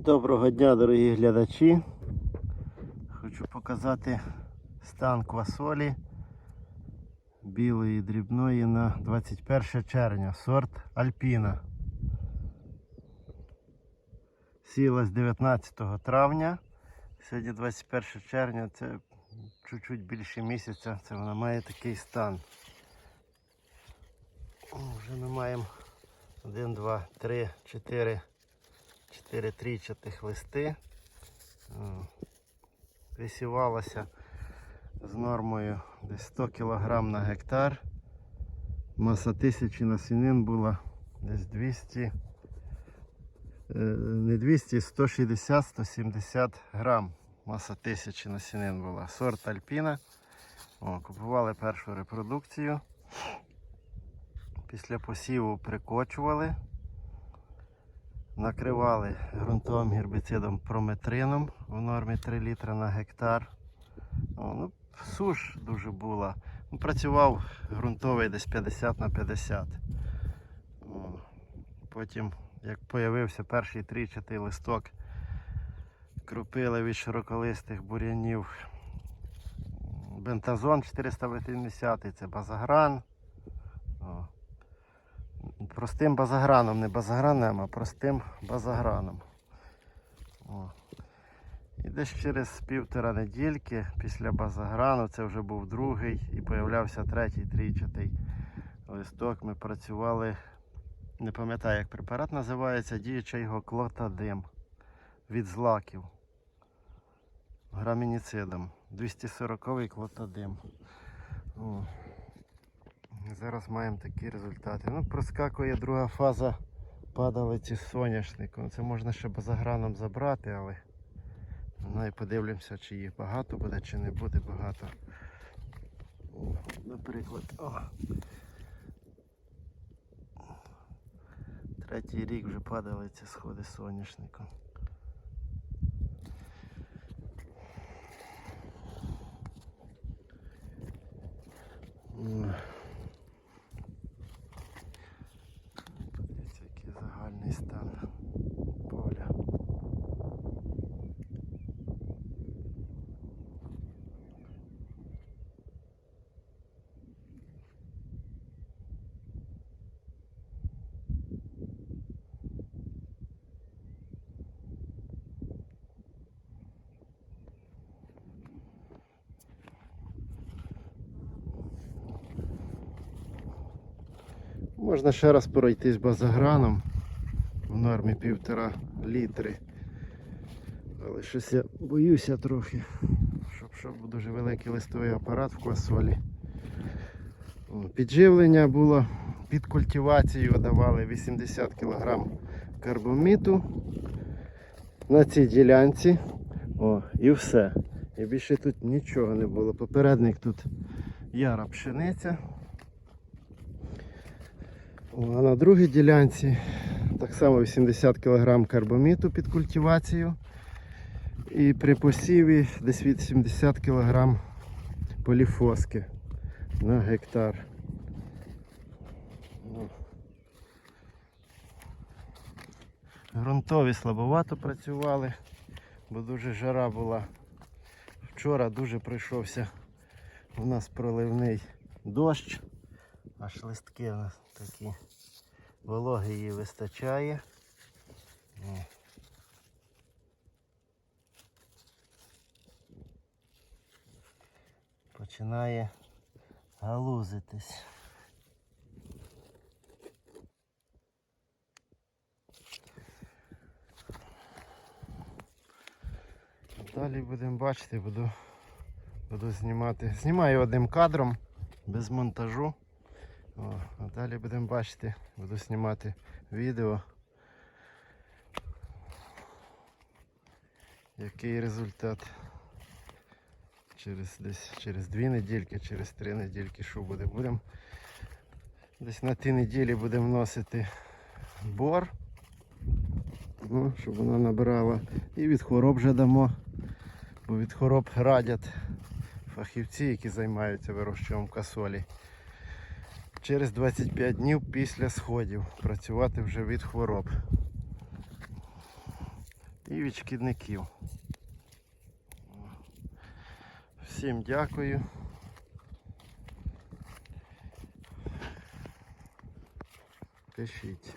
Доброго дня, дорогі глядачі. Хочу показати стан квасолі білої дрібної на 21 червня, сорт Альпіна. Сілась 19 травня. Сьогодні 21 червня, це чуть-чуть більше місяця, це вона має такий стан. Вже ми маємо 1, 2, 3, 4. 4 трійчатих листи. О, Висівалося з нормою десь 100 кг на гектар. Маса тисячі насінин була десь 200, е, не 200, 160-170 грам. Маса тисячі насінин була. Сорт Альпіна. О, купували першу репродукцію. Після посіву прикочували. Накривали ґрунтовим гербіцидом прометрином в нормі 3 літра на гектар. Ну, суш дуже була. Ну, працював ґрунтовий десь 50 на 50. О, потім, як з'явився перший тричатий листок, кропили від широколистих бур'янів. Бентазон 480, це базагран. Простим базаграном, не базаграном, а простим базаграном. О. І десь через півтора недільки після базаграну, це вже був другий і появлявся третій, трійчатий листок. Ми працювали, не пам'ятаю, як препарат називається, діюча його клотадим від злаків. Грамініцидом. 240-й клотадим. О. Зараз маємо такі результати. Ну, проскакує друга фаза падалиці з соняшником. Це можна ще базаграном забрати, але ну, і подивимося, чи їх багато буде, чи не буде багато. Наприклад, о. третій рік вже падалиця сходи соняшником. Можна ще раз пройтись базаграном в нормі півтора літри. Але щось я боюся трохи, щоб, щоб дуже великий листовий апарат в квасолі. Підживлення було під культивацією давали 80 кг карбоміту на цій ділянці. О, і все. І більше тут нічого не було. Попередник тут яра пшениця. А на другій ділянці так само 80 кг карбоміту під культивацію. І при посіві десь від 70 кг поліфоски на гектар. Грунтові слабовато працювали, бо дуже жара була. Вчора дуже пройшовся у нас проливний дощ, аж листки у нас такі. Вологи її вистачає. О. Починає галузитись. Далі будемо бачити, буду, буду знімати. Знімаю одним кадром, без монтажу. О, а далі будемо бачити, буду знімати відео. Який результат через десь через дві недільки, через три недільки, що буде. Будемо десь на ті неділі будемо вносити бор, ну, щоб вона набирала. І від хвороб вже дамо, бо від хвороб радять фахівці, які займаються вирощуванням касолі через 25 днів після сходів працювати вже від хвороб і від шкідників. Всім дякую. Пишіть.